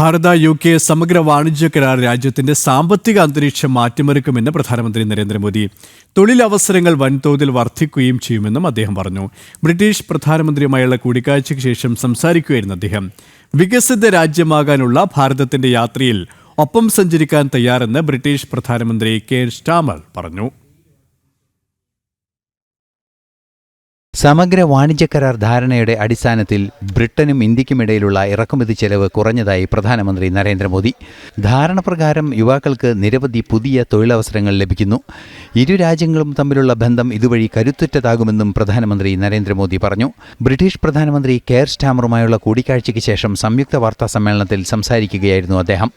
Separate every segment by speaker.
Speaker 1: ഭാരത U K സമഗ്ര വാണിജ്യ കരാർ രാജ്യത്തിന്റെ സാമ്പത്തിക അന്തരീക്ഷം മാറ്റിമറിക്കുമെന്ന് പ്രധാനമന്ത്രി നരേന്ദ്രമോദി തൊഴിലവസരങ്ങൾ വൻതോതിൽ വർദ്ധിക്കുകയും ചെയ്യുമെന്നും അദ്ദേഹം പറഞ്ഞു ബ്രിട്ടീഷ് പ്രധാനമന്ത്രിയുമായുള്ള കൂടിക്കാഴ്ചയ്ക്ക് ശേഷം സംസാരിക്കുകയായിരുന്നു അദ്ദേഹം വികസിത രാജ്യമാകാനുള്ള ഭാരതത്തിന്റെ യാത്രയിൽ ഒപ്പം സഞ്ചരിക്കാൻ തയ്യാറെന്ന് ബ്രിട്ടീഷ് പ്രധാനമന്ത്രി കെ സ്റ്റാമർ പറഞ്ഞു
Speaker 2: സമഗ്ര വാണിജ്യ കരാർ ധാരണയുടെ അടിസ്ഥാനത്തിൽ ബ്രിട്ടനും ഇന്ത്യക്കുമിടയിലുള്ള ഇറക്കുമതി ചെലവ് കുറഞ്ഞതായി പ്രധാനമന്ത്രി നരേന്ദ്രമോദി ധാരണപ്രകാരം യുവാക്കൾക്ക് നിരവധി പുതിയ തൊഴിലവസരങ്ങൾ ലഭിക്കുന്നു ഇരു രാജ്യങ്ങളും തമ്മിലുള്ള ബന്ധം ഇതുവഴി കരുത്തുറ്റതാകുമെന്നും പ്രധാനമന്ത്രി നരേന്ദ്രമോദി പറഞ്ഞു ബ്രിട്ടീഷ് പ്രധാനമന്ത്രി കെയർ സ്റ്റാമറുമായുള്ള കൂടിക്കാഴ്ചയ്ക്ക് ശേഷം സംയുക്ത വാർത്താ സമ്മേളനത്തിൽ സംസാരിക്കുകയായിരുന്നു അദ്ദേഹം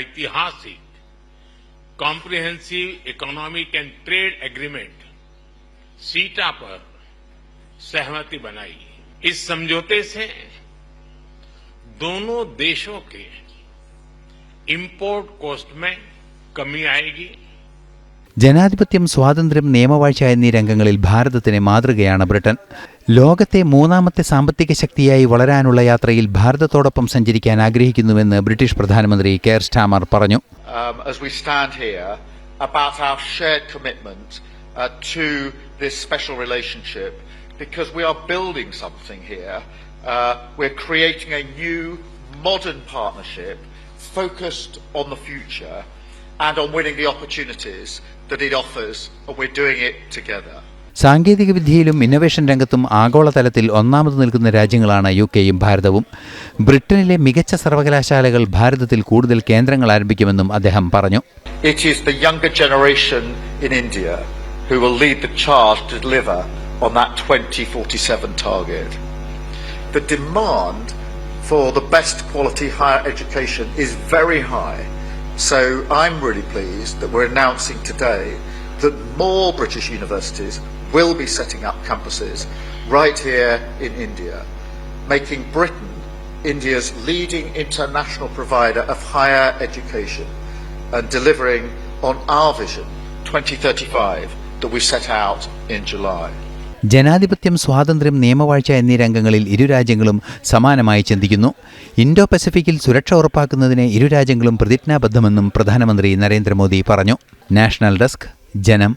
Speaker 3: ഐതിഹാസിക് comprehensive economic and trade agreement CETA पर सहमति बनाई इस समझौते से दोनों देशों के इम्पोर्ट कॉस्ट में कमी आएगी
Speaker 2: ജനാധിപത്യം സ്വാതന്ത്ര്യം നിയമവാഴ്ച എന്നീ രംഗങ്ങളിൽ ഭാരതത്തിന് മാതൃകയാണ് ബ്രിട്ടൻ ലോകത്തെ മൂന്നാമത്തെ സാമ്പത്തിക ശക്തിയായി വളരാനുള്ള യാത്രയിൽ ഭാരതത്തോടൊപ്പം സഞ്ചരിക്കാൻ ആഗ്രഹിക്കുന്നുവെന്ന് ബ്രിട്ടീഷ് പ്രധാനമന്ത്രി കെയർ സ്റ്റാമർ പറഞ്ഞു
Speaker 4: um, uh, to this special relationship because we are building something here. Uh, we're creating a new modern partnership focused on the future and on winning the opportunities that it offers, and we're doing it together.
Speaker 2: സാങ്കേതിക വിദ്യയിലും innovation രംഗത്തും ആഗോളതലത്തിൽ ഒന്നാമത് നിൽക്കുന്ന രാജ്യങ്ങളാണ് U കെയും ഭാരതവും ബ്രിട്ടനിലെ മികച്ച സർവകലാശാലകൾ ഭാരതത്തിൽ കൂടുതൽ കേന്ദ്രങ്ങൾ ആരംഭിക്കുമെന്നും അദ്ദേഹം പറഞ്ഞു
Speaker 4: it is the younger generation in India who will lead the charge to deliver on that 2047 target. The demand for the best quality higher education is very high. So I'm really pleased that we're announcing today that more British universities will be setting up campuses right here in India, making Britain India's leading international provider of higher education and delivering on our vision 2035
Speaker 2: ജനാധിപത്യം സ്വാതന്ത്ര്യം നിയമവാഴ്ച എന്നീ രംഗങ്ങളിൽ ഇരു രാജ്യങ്ങളും സമാനമായി ചിന്തിക്കുന്നു Indo പസഫിക്കിൽ സുരക്ഷ ഉറപ്പാക്കുന്നതിന് ഇരു രാജ്യങ്ങളും പ്രതിജ്ഞാബദ്ധമെന്നും പ്രധാനമന്ത്രി നരേന്ദ്രമോദി പറഞ്ഞു നാഷണൽ ഡെസ്ക് ജനം